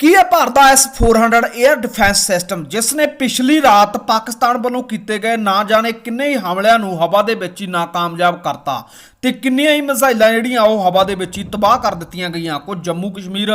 ਕੀ ਹੈ ਭਾਰਤ ਦਾ S400 air defence system ਜਿਸ ਨੇ ਪਿਛਲੀ ਰਾਤ ਪਾਕਿਸਤਾਨ ਵੱਲੋਂ ਕੀਤੇ ਗਏ ਨਾ ਜਾਣੇ ਕਿੰਨੇ ਹੀ ਹਮਲਿਆਂ ਨੂੰ ਹਵਾ ਦੇ ਵਿੱਚ ਹੀ ਨਾਕਾਮਯਾਬ ਕਰਤਾ ਤੇ ਕਿੰਨੀਆਂ ਹੀ ਮਿਜ਼ਾਈਲਾਂ ਜਿਹੜੀਆਂ ਉਹ ਹਵਾ ਦੇ ਵਿੱਚ ਹੀ ਤਬਾਹ ਕਰ ਦਿੱਤੀਆਂ ਗਈਆਂ। ਕੁਝ ਜੰਮੂ ਕਸ਼ਮੀਰ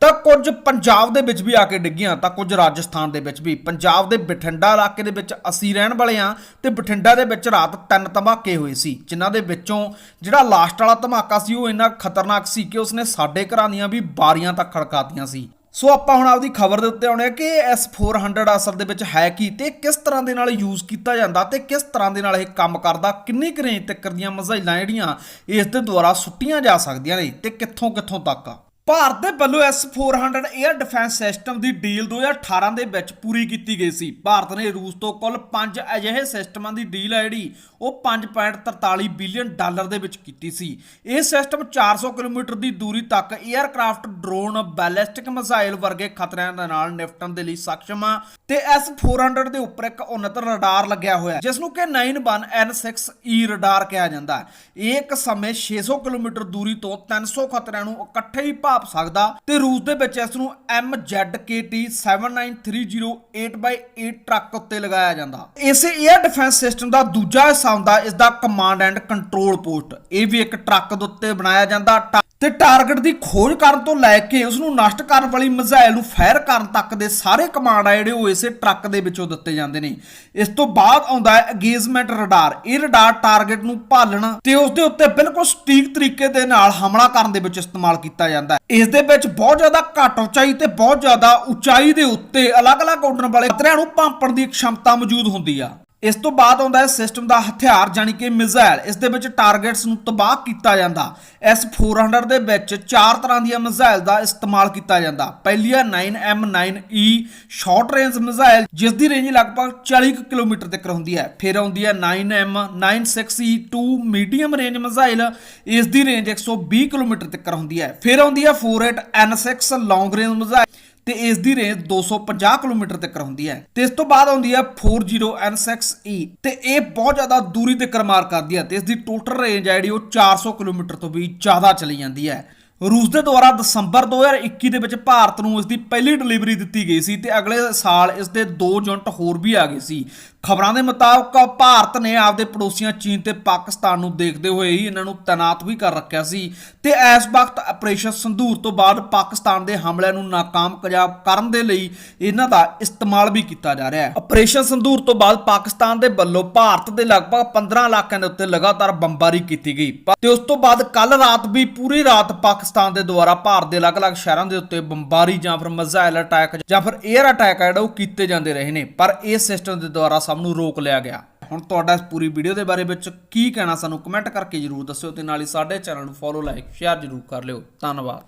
ਤਾਂ ਕੁਝ ਪੰਜਾਬ ਦੇ ਵਿੱਚ ਵੀ ਆ ਕੇ ਡਿੱਗੀਆਂ, ਤਾਂ ਕੁਝ ਰਾਜਸਥਾਨ ਦੇ ਵਿੱਚ ਵੀ। ਪੰਜਾਬ ਦੇ ਬਠਿੰਡਾ ਇਲਾਕੇ ਦੇ ਵਿੱਚ ਅਸੀਂ ਰਹਿਣ ਵਾਲੇ ਆ ਤੇ ਬਠਿੰਡਾ ਦੇ ਵਿੱਚ ਰਾਤ ਤਿੰਨ ਧਮਾਕੇ ਹੋਏ ਸੀ, ਜਿਨ੍ਹਾਂ ਦੇ ਵਿੱਚੋਂ ਜਿਹੜਾ ਲਾਸਟ ਵਾਲਾ ਧਮਾਕਾ ਸੀ ਉਹ ਇੰਨਾ ਖਤਰਨਾਕ ਸੀ ਕਿ ਉਸਨੇ ਸਾਡੇ ਘਰਾਂ ਦੀਆਂ ਵੀ ਬਾਰੀਆਂ ਤੱਕ ਖੜਕਾਤੀਆਂ ਸੀ। ਸੋ ਆਪਾਂ ਹੁਣ ਆਪਦੀ ਖਬਰ ਦੇ ਉੱਤੇ ਆਉਣੇ ਆ ਕਿ S400 ਅਸਲ ਦੇ ਵਿੱਚ ਹੈ ਕੀ ਤੇ ਕਿਸ ਤਰ੍ਹਾਂ ਦੇ ਨਾਲ ਯੂਜ਼ ਕੀਤਾ ਜਾਂਦਾ ਤੇ ਕਿਸ ਤਰ੍ਹਾਂ ਦੇ ਨਾਲ ਇਹ ਕੰਮ ਕਰਦਾ, ਕਿੰਨੀ ਕੁ ਰੇਂਜ ਤੱਕ ਦੀਆਂ ਮਜ਼ਾਈਲਾਂ ਜਿਹੜੀਆਂ ਇਸ ਦੇ ਦੁਆਰਾ ਸੁੱਟੀਆਂ ਜਾ ਸਕਦੀਆਂ ਨੇ ਤੇ ਕਿੱਥੋਂ ਕਿੱਥੋਂ ਤੱਕ ਆ? ਭਾਰਤ ਦੇ ਵੱਲੋਂ S400 ਏਅਰ ਡਿਫੈਂਸ ਸਿਸਟਮ ਦੀ ਡੀਲ 2018 ਦੇ ਵਿੱਚ ਪੂਰੀ ਕੀਤੀ ਗਈ ਸੀ। ਭਾਰਤ ਨੇ ਰੂਸ ਤੋਂ ਕੁੱਲ 5 ਅਜਿਹੇ ਸਿਸਟਮਾਂ ਦੀ ਡੀਲ ਹੈ ਜਿਹੜੀ ਉਹ 5.43 ਬਿਲੀਅਨ ਡਾਲਰ ਦੇ ਵਿੱਚ ਕੀਤੀ ਸੀ। ਇਹ ਸਿਸਟਮ 400 ਕਿਲੋਮੀਟਰ ਦੀ ਦੂਰੀ ਤੱਕ ਏਅਰਕ੍ਰਾਫਟ ਡਰੋਨ ਬੈਲਿਸਟਿਕ ਮਿਸਾਈਲ ਵਰਗੇ ਖਤਰਿਆਂ ਦੇ ਨਾਲ ਨਿਪਟਣ ਦੇ ਲਈ ਸક્ષਮ ਆ। ਤੇ S400 ਦੇ ਉੱਪਰ ਇੱਕ ਉਨਤ ਰਡਾਰ ਲੱਗਿਆ ਹੋਇਆ ਜਿਸ ਨੂੰ ਕਿ 91N6E ਰਡਾਰ e ਕਿਹਾ ਜਾਂਦਾ ਹੈ। ਇਹ ਇੱਕ ਸਮੇਂ 600 ਕਿਲੋਮੀਟਰ ਦੂਰੀ ਤੋਂ 300 ਖਤਰਿਆਂ ਨੂੰ ਇਕੱਠੇ ਹੀ ਭਾਪ ਸਕਦਾ ਤੇ ਰੂਸ ਦੇ ਵਿੱਚ ਇਸ ਨੂੰ MZKT79308/8 ਟਰੱਕ ਉੱਤੇ ਲਗਾਇਆ ਜਾਂਦਾ। ਇਸੇ 에ਅਰ ਡਿਫੈਂਸ ਸਿਸਟਮ ਦਾ ਦੂਜਾ ਹਿੱਸਾ ਹੁੰਦਾ ਇਸ ਦਾ ਕਮਾਂਡ ਐਂਡ ਕੰਟਰੋਲ ਪੋਸਟ ਇਹ ਵੀ ਇੱਕ ਟਰੱਕ ਦੇ ਉੱਤੇ ਬਣਾਇਆ ਜਾਂਦਾ ਤੇ ਟਾਰਗੇਟ ਦੀ ਖੋਜ ਕਰਨ ਤੋਂ ਲੈ ਕੇ ਉਸ ਨੂੰ ਨਸ਼ਟ ਕਰਨ ਵਾਲੀ ਮਿਜ਼ਾਈਲ ਨੂੰ ਫਾਇਰ ਕਰਨ ਤੱਕ ਦੇ ਸਾਰੇ ਕਮਾਂਡ ਆ ਜਿਹੜੇ ਉਹ ਇਸੇ ਟਰੱਕ ਦੇ ਵਿੱਚੋਂ ਦਿੱਤੇ ਜਾਂਦੇ ਨੇ। ਇਸ ਤੋਂ ਬਾਅਦ ਆਉਂਦਾ ਹੈ ਅਗੇਜਮੈਂਟ ਰਡਾਰ ਇਹ ਰਡਾਰ ਟਾਰਗੇਟ ਨੂੰ ਭਾਲਣ ਤੇ ਉਸ ਦੇ ਉੱਤੇ ਬਿਲਕੁਲ ਸਟੀਕ ਤਰੀਕੇ ਦੇ ਨਾਲ ਹਮਲਾ ਕਰਨ ਦੇ ਵਿੱਚ ਇਸਤੇਮਾਲ ਕੀਤਾ ਜਾਂਦਾ ਹੈ। ਇਸ ਦੇ ਵਿੱਚ ਬਹੁਤ ਜ਼ਿਆਦਾ ਘੱਟ ਉਚਾਈ ਤੇ ਬਹੁਤ ਜ਼ਿਆਦਾ ਉਚਾਈ ਦੇ ਉੱਤੇ ਅਲੱਗ-ਅਲੱਗ ਉੱਡਣ ਵਾਲੇ ਖਤਰਿਆਂ ਨੂੰ ਭਾਂਪਣ ਦੀ ਖਮਤਾ ਮੌਜੂਦ ਹੁੰਦੀ ਆ। ਇਸ ਤੋਂ ਬਾਅਦ ਆਉਂਦਾ ਹੈ ਸਿਸਟਮ ਦਾ ਹਥਿਆਰ ਜਾਨੀ ਕਿ ਮਿਜ਼ਾਈਲ। ਇਸ ਦੇ ਵਿੱਚ ਟਾਰਗੇਟਸ ਨੂੰ ਤਬਾਹ ਕੀਤਾ ਜਾਂਦਾ। S400 ਦੇ ਵਿੱਚ ਚਾਰ ਤਰ੍ਹਾਂ ਦੀਆਂ ਮਿਜ਼ਾਈਲ ਦਾ ਇਸਤੇਮਾਲ ਕੀਤਾ ਜਾਂਦਾ। ਪਹਿਲੀ ਹੈ 9M9E ਸ਼ਾਰਟ ਰੇਂਜ ਮਿਜ਼ਾਈਲ, ਜਿਸ ਦੀ ਰੇਂਜ ਲਗਭਗ 40 ਕੁ ਕਿਲੋਮੀਟਰ ਤੱਕ ਹੁੰਦੀ ਹੈ। ਫਿਰ ਆਉਂਦੀ ਹੈ 9M96E2 ਮੀਡੀਅਮ ਰੇਂਜ ਮਿਜ਼ਾਈਲ, ਇਸ ਦੀ ਰੇਂਜ 120 ਕਿਲੋਮੀਟਰ ਤੱਕ ਹੁੰਦੀ ਹੈ। ਫਿਰ ਆਉਂਦੀ ਹੈ 48N6 ਲੌਂਗ ਰੇਂਜ ਮਿਜ਼ਾਈਲ। ਤੇ ਇਸ ਦੀ ਰੇਂਜ 250 ਕਿਲੋਮੀਟਰ ਤੱਕ ਹੁੰਦੀ ਹੈ। ਤੇ ਇਸ ਤੋਂ ਬਾਅਦ ਆਉਂਦੀ ਹੈ 40N6E ਤੇ ਇਹ ਬਹੁਤ ਜ਼ਿਆਦਾ ਦੂਰੀ ਤੱਕ ਮਾਰ ਕਰਦੀ ਹੈ ਤੇ ਇਸ ਦੀ ਟੋਟਲ ਰੇਂਜ ਹੈ ਜਿਹੜੀ ਉਹ 400 ਕਿਲੋਮੀਟਰ ਤੋਂ ਵੀ ਜ਼ਿਆਦਾ ਚਲੀ ਜਾਂਦੀ ਹੈ। ਰੂਸ ਦੇ ਦੁਆਰਾ ਦਸੰਬਰ 2021 ਦੇ ਵਿੱਚ ਭਾਰਤ ਨੂੰ ਇਸ ਦੀ ਪਹਿਲੀ ਡਿਲੀਵਰੀ ਦਿੱਤੀ ਗਈ ਸੀ ਤੇ ਅਗਲੇ ਸਾਲ ਇਸ ਦੇ ਦੋ ਯੂਨਿਟ ਹੋਰ ਵੀ ਆ ਗਏ ਸੀ। ਖਬਰਾਂ ਦੇ ਮੁਤਾਬਕ ਭਾਰਤ ਨੇ ਆਪਦੇ ਪੜੋਸੀਆਂ ਚੀਨ ਤੇ ਪਾਕਿਸਤਾਨ ਨੂੰ ਦੇਖਦੇ ਹੋਏ ਹੀ ਇਹਨਾਂ ਨੂੰ ਤੈਨਾਤ ਵੀ ਕਰ ਰੱਖਿਆ ਸੀ ਤੇ ਇਸ ਵਕਤ ਆਪਰੇਸ਼ਨ ਸੰਧੂਰ ਤੋਂ ਬਾਅਦ ਪਾਕਿਸਤਾਨ ਦੇ ਹਮਲਿਆਂ ਨੂੰ ਨਾਕਾਮ ਕਜਾ- ਕਰਨ ਦੇ ਲਈ ਇਹਨਾਂ ਦਾ ਇਸਤੇਮਾਲ ਵੀ ਕੀਤਾ ਜਾ ਰਿਹਾ ਹੈ। ਆਪਰੇਸ਼ਨ ਸੰਧੂਰ ਤੋਂ ਬਾਅਦ ਪਾਕਿਸਤਾਨ ਦੇ ਵੱਲੋਂ ਭਾਰਤ ਦੇ ਲਗਭਗ 15 ਇਲਾਕਿਆਂ ਦੇ ਉੱਤੇ ਲਗਾਤਾਰ ਬੰਬਾਰੀ ਕੀਤੀ ਗਈ। ਪ- ਤੇ ਉਸ ਤੋਂ ਬਾਅਦ ਕੱਲ ਰਾਤ ਵੀ ਪੂਰੀ ਰਾਤ ਪਾਕਿਸਤਾਨ ਦੇ ਦੁਆਰਾ ਭਾਰਤ ਦੇ ਅਲੱਗ-ਅਲੱਗ ਸ਼ਹਿਰਾਂ ਦੇ ਉੱਤੇ ਬੰਬਾਰੀ ਜਾਂ ਫਿਰ ਮਿਜ਼ਾਈਲ ਅਟੈਕ ਜਾਂ ਫਿਰ 에ਅਰ ਅਟੈਕ ਆ ਜਿਹੜਾ ਉਹ ਕੀਤੇ ਜਾਂਦੇ ਰਹੇ ਨੇ। ਪਰ ਇਹ ਸਿਸਟਮ ਦੇ ਦੁਆਰਾ ਸਭ ਨੂੰ ਰੋਕ ਲਿਆ ਗਿਆ। ਹੁਣ ਤੁਹਾਡਾ ਇਸ ਪੂਰੀ ਵੀਡੀਓ ਦੇ ਬਾਰੇ ਵਿੱਚ ਕੀ ਕਹਿਣਾ ਸਾਨੂੰ ਕਮੈਂਟ ਕਰਕੇ ਜਰੂਰ ਦੱਸਿਓ ਤੇ ਨਾਲ ਹੀ ਸਾਡੇ ਚੈਨਲ ਨੂੰ ਫੋਲੋ ਲਾਈਕ ਸ਼ੇਅਰ ਜਰੂਰ ਕਰ ਲਿਓ। ਧੰਨਵਾਦ।